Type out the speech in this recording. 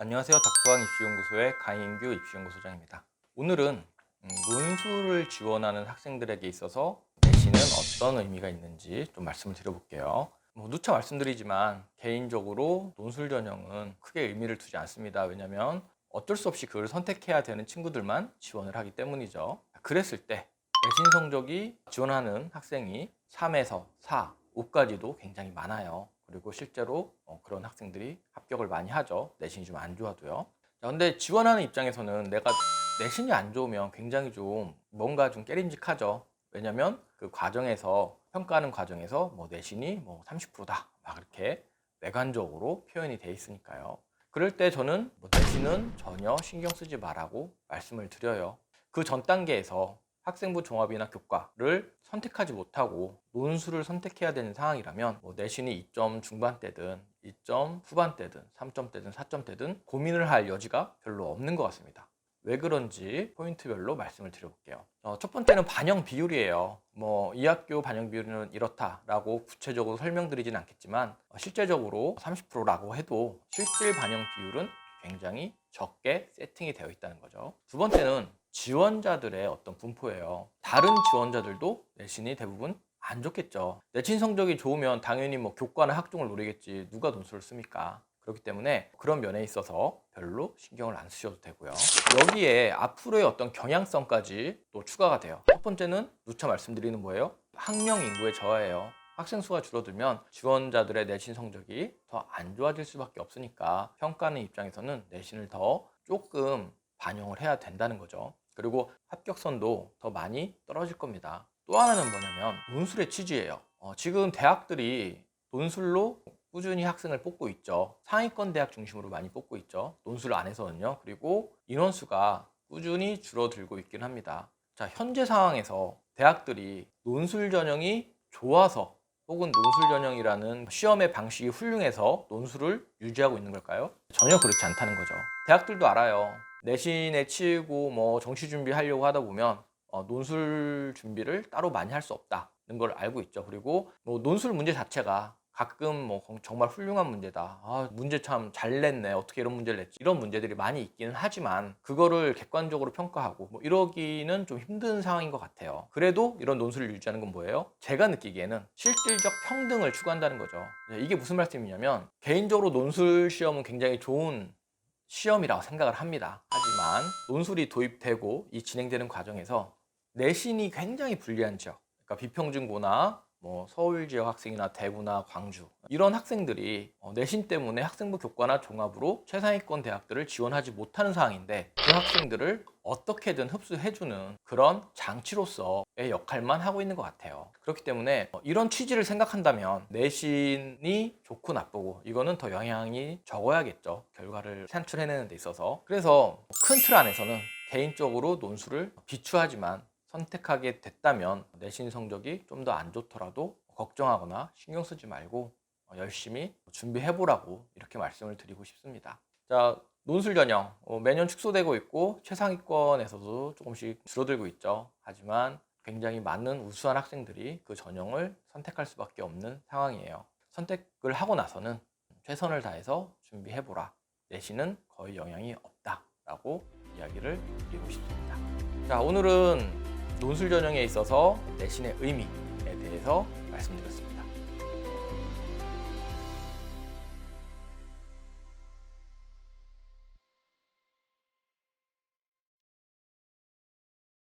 안녕하세요. 닥터왕 입시연구소의 강인규 입시연구소장입니다. 오늘은 음, 논술을 지원하는 학생들에게 있어서 내신은 어떤 의미가 있는지 좀 말씀을 드려볼게요. 뭐 누차 말씀드리지만 개인적으로 논술 전형은 크게 의미를 두지 않습니다. 왜냐하면 어쩔 수 없이 그걸 선택해야 되는 친구들만 지원을 하기 때문이죠. 그랬을 때 내신 성적이 지원하는 학생이 3에서 4, 5까지도 굉장히 많아요. 그리고 실제로 어, 그런 학생들이 합격을 많이 하죠. 내신이 좀 안 좋아도요. 자, 근데 지원하는 입장에서는 내가 내신이 안 좋으면 굉장히 좀 뭔가 좀 깨림직하죠. 왜냐면 그 과정에서 평가하는 과정에서 뭐 내신이 뭐 30%다 막 이렇게 외관적으로 표현이 돼 있으니까요. 그럴 때 저는 뭐 내신은 전혀 신경 쓰지 말라고 말씀을 드려요. 그 전 단계에서 학생부 종합이나 교과를 선택하지 못하고 논술을 선택해야 되는 상황이라면 뭐 내신이 2점 중반대든 2점 후반대든 3점대든 4점대든 고민을 할 여지가 별로 없는 것 같습니다. 왜 그런지 포인트별로 말씀을 드려볼게요. 어, 첫 번째는 반영 비율이에요. 뭐 이 학교 반영 비율은 이렇다라고 구체적으로 설명드리진 않겠지만 어, 실제적으로 30%라고 해도 실질 반영 비율은 굉장히 적게 세팅이 되어 있다는 거죠. 두 번째는 지원자들의 어떤 분포예요. 다른 지원자들도 내신이 대부분 안 좋겠죠. 내신 성적이 좋으면 당연히 뭐 교과나 학종을 노리겠지 누가 논술을 씁니까? 그렇기 때문에 그런 면에 있어서 별로 신경을 안 쓰셔도 되고요. 여기에 앞으로의 어떤 경향성까지 또 추가가 돼요. 첫 번째는 누차 말씀드리는 거예요. 학령 인구의 저하예요. 학생 수가 줄어들면 지원자들의 내신 성적이 더 안 좋아질 수밖에 없으니까 평가하는 입장에서는 내신을 더 조금 반영을 해야 된다는 거죠. 그리고 합격선도 더 많이 떨어질 겁니다. 또 하나는 뭐냐면 논술의 취지예요. 어, 지금 대학들이 논술로 꾸준히 학생을 뽑고 있죠. 상위권 대학 중심으로 많이 뽑고 있죠. 논술 안에서는요. 그리고 인원수가 꾸준히 줄어들고 있긴 합니다. 자, 현재 상황에서 대학들이 논술 전형이 좋아서 혹은 논술 전형이라는 시험의 방식이 훌륭해서 논술을 유지하고 있는 걸까요? 전혀 그렇지 않다는 거죠. 대학들도 알아요. 내신에 치이고 뭐 정시 준비하려고 하다 보면 어, 논술 준비를 따로 많이 할 수 없다는 걸 알고 있죠. 그리고 뭐 논술 문제 자체가 가끔 뭐 정말 훌륭한 문제다. 아, 문제 참 잘 냈네. 어떻게 이런 문제를 냈지? 이런 문제들이 많이 있기는 하지만 그거를 객관적으로 평가하고 뭐 이러기는 좀 힘든 상황인 것 같아요. 그래도 이런 논술을 유지하는 건 뭐예요? 제가 느끼기에는 실질적 평등을 추구한다는 거죠. 네, 이게 무슨 말씀이냐면 개인적으로 논술 시험은 굉장히 좋은 시험이라고 생각을 합니다. 하지만 논술이 도입되고 이 진행되는 과정에서 내신이 굉장히 불리한 지역, 그러니까 비평준고나 뭐 서울 지역 학생이나 대구나 광주 이런 학생들이 어, 내신 때문에 학생부 교과나 종합으로 최상위권 대학들을 지원하지 못하는 상황인데 그 학생들을 어떻게든 흡수해주는 그런 장치로서의 역할만 하고 있는 것 같아요. 그렇기 때문에 어, 이런 취지를 생각한다면 내신이 좋고 나쁘고 이거는 더 영향이 적어야겠죠. 결과를 산출해내는 데 있어서. 그래서 큰 틀 안에서는 개인적으로 논술을 비추하지만 선택하게 됐다면 내신 성적이 좀 더 안 좋더라도 걱정하거나 신경 쓰지 말고 어, 열심히 준비해 보라고 이렇게 말씀을 드리고 싶습니다. 자, 논술 전형 어, 매년 축소되고 있고 최상위권에서도 조금씩 줄어들고 있죠. 하지만 굉장히 많은 우수한 학생들이 그 전형을 선택할 수밖에 없는 상황이에요. 선택을 하고 나서는 최선을 다해서 준비해보라. 내신은 거의 영향이 없다 라고 이야기를 드리고 싶습니다. 자, 오늘은 논술 전형에 있어서 내신의 의미에 대해서 말씀드렸습니다.